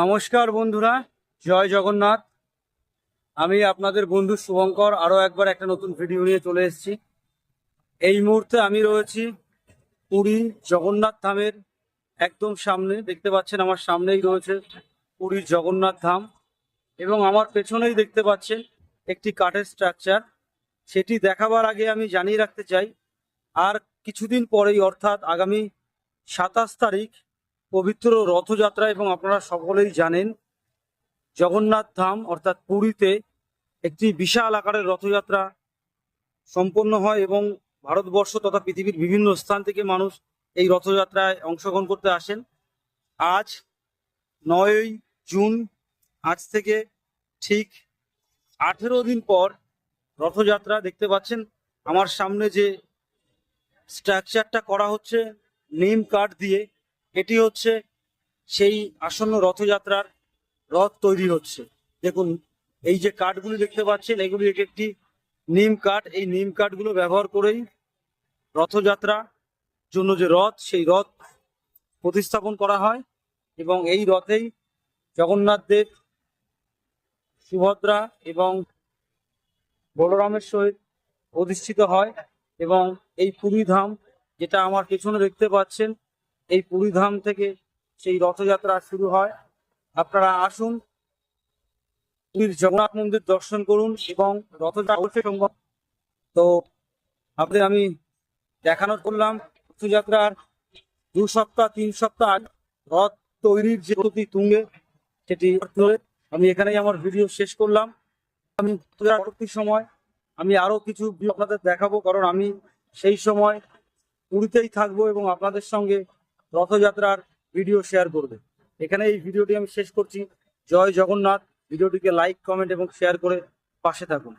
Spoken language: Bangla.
নমস্কার বন্ধুরা, জয় জগন্নাথ। আমি আপনাদের বন্ধু শুভঙ্কর আরও একবার একটা নতুন ভিডিও নিয়ে চলে এসেছি। এই মুহূর্তে আমি রয়েছি পুরী জগন্নাথ ধামের একদম সামনে, দেখতে পাচ্ছেন আমার সামনেই রয়েছে পুরীর জগন্নাথ ধাম এবং আমার পেছনেই দেখতে পাচ্ছেন একটি কাঠের স্ট্রাকচার সেটি দেখাবার আগে আমি জানিয়ে রাখতে চাই, আর কিছুদিন পরেই, অর্থাৎ আগামী সাতাশ তারিখ পবিত্র রথযাত্রা এবং আপনারা সকলেই জানেন জগন্নাথ ধাম অর্থাৎ পুরীতে একটি বিশাল আকারের রথযাত্রা সম্পন্ন হয় এবং ভারতবর্ষ তথা পৃথিবীর বিভিন্ন স্থান থেকে মানুষ এই রথযাত্রায় অংশগ্রহণ করতে আসেন। আজ নয়ই জুন, আজ থেকে ঠিক আঠেরো দিন পর রথযাত্রা দেখতে পাচ্ছেন। আমার সামনে যে স্ট্রাকচারটা করা হচ্ছে, নিম কাঠ দিয়ে এটি হচ্ছে সেই আসন্ন রথযাত্রার রথ তৈরি হচ্ছে। দেখুন, এই যে কাঠগুলি দেখতে পাচ্ছেন, এগুলি এক একটি নিম কাঠ। এই নিম কাঠগুলো ব্যবহার করেই রথযাত্রা জন্য যে রথ, সেই রথ প্রতিস্থাপন করা হয় এবং এই রথেই জগন্নাথ দেব, সুভদ্রা এবং বলরামের সহিত অধিষ্ঠিত হয় এবং এই পুরী ধাম যেটা আমার পেছনে দেখতে পাচ্ছেন এই পুরী ধাম থেকে সেই রথযাত্রা শুরু হয়। আপনারা আসুন, পুরীর জগন্নাথ মন্দির দর্শন করুন এবং রথযাত্রা অবশ্যই সম্ভব তো আপনাদের আমি দেখানোর করলাম, রথযাত্রার দু সপ্তাহ, তিন সপ্তাহ রথ তৈরির যে প্রতি তুঙ্গে সেটি আমি এখানেই আমার ভিডিও শেষ করলাম। আমি পরবর্তী সময় আমি আরও কিছু আপনাদের দেখাবো, কারণ আমি সেই সময় পুরীতেই থাকব এবং আপনাদের সঙ্গে রথযাত্রার ভিডিও শেয়ার করবে। এখানে এই ভিডিওটি আমি শেষ করছি। জয় জগন্নাথ। ভিডিওটিকে লাইক কমেন্ট এবং শেয়ার করে পাশে থাকুন।